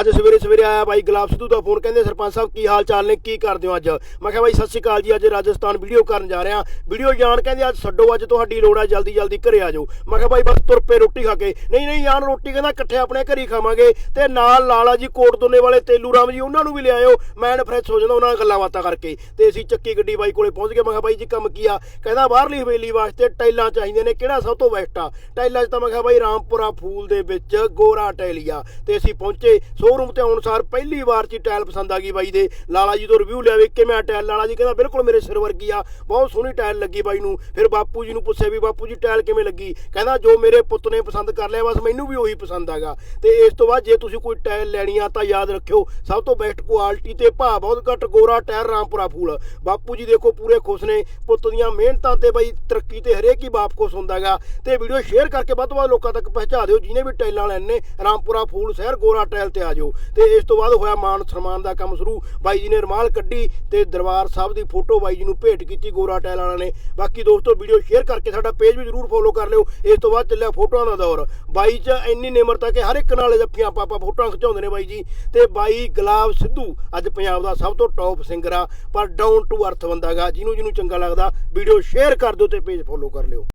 ਅੱਜ ਸਵੇਰੇ ਸਵੇਰੇ ਆਇਆ ਬਾਈ ਗੁਲਾਬ ਸਿੱਧੂ ਦਾ ਫੋਨ, ਕਹਿੰਦੇ ਸਰਪੰਚ ਸਾਹਿਬ ਕੀ ਹਾਲ ਚਾਲ ਨੇ, ਕੀ ਕਰਦੇ ਹੋ ਅੱਜ? ਮੈਂ ਕਿਹਾ ਬਾਈ, ਸਤਿ ਸ਼੍ਰੀ ਅਕਾਲ ਜੀ, ਅੱਜ ਰਾਜਸਥਾਨ ਵੀਡੀਓ ਕਰਨ ਜਾ ਰਿਹਾ। ਵੀਡੀਓ ਜਾਣ ਕਹਿੰਦੇ ਅੱਜ ਛੱਡੋ, ਅੱਜ ਤੁਹਾਡੀ ਲੋੜ ਆ, ਜਲਦੀ ਜਲਦੀ ਘਰੇ ਆ ਜਾਓ। ਮੈਂ ਕਿਹਾ ਬਾਈ, ਬਸ ਤੁਰ ਪਏ ਰੋਟੀ ਖਾ ਕੇ। ਨਹੀਂ ਨਹੀਂ, ਯਾਰ ਰੋਟੀ ਕਹਿੰਦਾ ਇਕੱਠੇ ਆਪਣੇ ਘਰੇ ਹੀ ਖਾਵਾਂਗੇ। ਤੇ ਨਾਲ ਲਾਲਾ ਜੀ ਕੋਟ ਦੋਨੇ ਵਾਲੇ ਤੇਲੂ ਰਾਮ ਜੀ, ਉਹਨਾਂ ਨੂੰ ਵੀ ਲਿਆਇਓ ਮੈਂ ਫਰੈਸ਼ ਹੋ ਜਾਂਦਾ, ਉਹਨਾਂ ਨਾਲ ਗੱਲਾਂ ਬਾਤਾਂ ਕਰਕੇ। ਤੇ ਅਸੀਂ ਚੱਕੀ ਗੱਡੀ ਬਾਈ ਕੋਲੇ ਪਹੁੰਚ ਗਏ। ਮੈਂ ਕਿਹਾ ਬਾਈ ਜੀ, ਕੰਮ ਕੀ ਆ? ਕਹਿੰਦਾ ਬਾਹਰਲੀ ਹਵੇਲੀ ਵਾਸਤੇ ਟਾਈਲਾਂ ਚਾਹੀਦੀਆਂ ਨੇ। ਕਿਹੜਾ ਸਭ ਤੋਂ ਬੈਸਟ ਆ? ਟਾਈਲਾਂ 'ਚ ਤਾਂ ਮੈਂ ਕਿਹਾ ਬਾਈ, ਰਾਮਪੁਰਾ ਫੂਲ ਦੇ ਵਿੱਚ ਗੋਰਾ ਟਾਈਲੀਆ। ਤੇ ਅਸੀਂ ਪਹੁੰਚੇ। ਸ਼ੋਰੂਮ ਤੇ ਆਉਣ ਸਾਰ ਪਹਿਲੀ ਵਾਰ 'ਚ ਟਾਇਲ ਪਸੰਦ ਆ ਗਈ ਬਾਈ ਦੇ। ਲਾਲਾ ਜੀ ਤੋਂ ਰਿਵਿਊ ਲਿਆ ਵੀ ਕਿਵੇਂ ਟਾਇਲ? ਲਾਲਾ ਜੀ ਕਹਿੰਦਾ, ਬਿਲਕੁਲ ਮੇਰੇ ਸਿਰ ਵਰਗੀ ਆ। ਬਹੁਤ ਸੋਹਣੀ ਟਾਇਲ ਲੱਗੀ ਬਾਈ ਨੂੰ। ਫਿਰ ਬਾਪੂ ਜੀ ਨੂੰ ਪੁੱਛਿਆ ਵੀ, ਬਾਪੂ ਜੀ, ਟਾਇਲ ਕਿਵੇਂ ਲੱਗੀ? ਕਹਿੰਦਾ, ਜੋ ਮੇਰੇ ਪੁੱਤ ਨੇ ਪਸੰਦ ਕਰ ਲਿਆ, ਬਸ ਮੈਨੂੰ ਵੀ ਉਹੀ ਪਸੰਦ ਆਗਾ। ਤੇ ਇਸ ਤੋਂ ਬਾਅਦ ਜੇ ਤੁਸੀਂ ਕੋਈ ਟਾਇਲ ਲੈਣੀ ਆ, ਤਾਂ ਯਾਦ ਰੱਖਿਓ, ਸਭ ਤੋਂ ਬੈਸਟ ਕੁਆਲਿਟੀ ਤੇ ਭਾਅ ਬਹੁਤ ਘੱਟ ਗੋਰਾ ਟਾਇਰ ਰਾਮਪੁਰਾ ਫੂਲ। ਬਾਪੂ ਜੀ ਦੇਖੋ, ਪੂਰੇ ਖੁਸ਼ ਨੇ। ਪੁੱਤ ਦੀਆਂ ਮਿਹਨਤਾਂ ਤੇ ਬਈ ਤਰੱਕੀ ਤੇ ਹਰੇਕ ਹੀ ਬਾਪ ਖੁਸ਼ ਹੁੰਦਾਗਾ ਤੇ ਵੀਡੀਓ ਸ਼ੇਅਰ ਕਰਕੇ ਵੱਧ ਤੋਂ ਵੱਧ ਲੋਕਾਂ ਤੱਕ ਪਹੁੰਚਾ ਦਿਓ, ਜਿਹਨੇ ਵੀ ਟਾਇਲਾਂ ਲੈਣੇ ਰਾਮਪੁਰਾ ਫੂਲ, ਸ਼ਹਿਰ ਗੋਰਾ ਟਾਇਲ ਤੇ ਆ ਜਾਓ ਤੇ ਇਸ ਤੋਂ ਬਾਅਦ ਹੋਇਆ ਮਾਨ ਸਨਮਾਨ ਦਾ ਕੰਮ ਸ਼ੁਰੂ। ਬਾਈ ਜੀ ਨੇ ਰਮਾਲ ਕੱਢੀ ਤੇ ਦਰਬਾਰ ਸਾਹਿਬ ਦੀ ਫੋਟੋ ਬਾਈ ਜੀ ਨੂੰ ਭੇਟ ਕੀਤੀ ਗੋਰਾ ਟੈਲ ਵਾਲਾ ਨੇ। ਬਾਕੀ ਦੋਸਤੋ, ਵੀਡੀਓ ਸ਼ੇਅਰ ਕਰਕੇ ਸਾਡਾ ਪੇਜ ਵੀ ਜਰੂਰ ਫੋਲੋ ਕਰ ਲਿਓ। ਇਸ ਤੋਂ ਬਾਅਦ ਚੱਲਿਆ ਫੋਟੋਆਂ ਦਾ ਦੌਰ। ਬਾਈ 'ਚ ਇੰਨੀ ਨਿਮਰਤਾ ਕਿ ਹਰ ਇੱਕ ਨਾਲ ਜੱਫੀਆਂ ਆਪਾਂ ਫੋਟੋਆਂ ਖਿਚਾਉਂਦੇ ਨੇ ਬਾਈ ਜੀ। ਤੇ ਬਾਈ ਗੁਲਾਬ ਸਿੱਧੂ ਅੱਜ ਪੰਜਾਬ ਦਾ ਸਭ ਤੋਂ ਟੌਪ ਸਿੰਗਰ ਆ। ਪਰ ਡਾਊਨ ਟੂ ਅਰਥ ਬੰਦਾਗਾ ਜਿਹਨੂੰ ਜਿਹਨੂੰ ਚੰਗਾ ਲੱਗਦਾ। ਵੀਡੀਓ ਸ਼ੇਅਰ ਕਰ ਦਿਓ ਤੇ ਪੇਜ ਫੋਲੋ ਕਰ ਲਿਓ।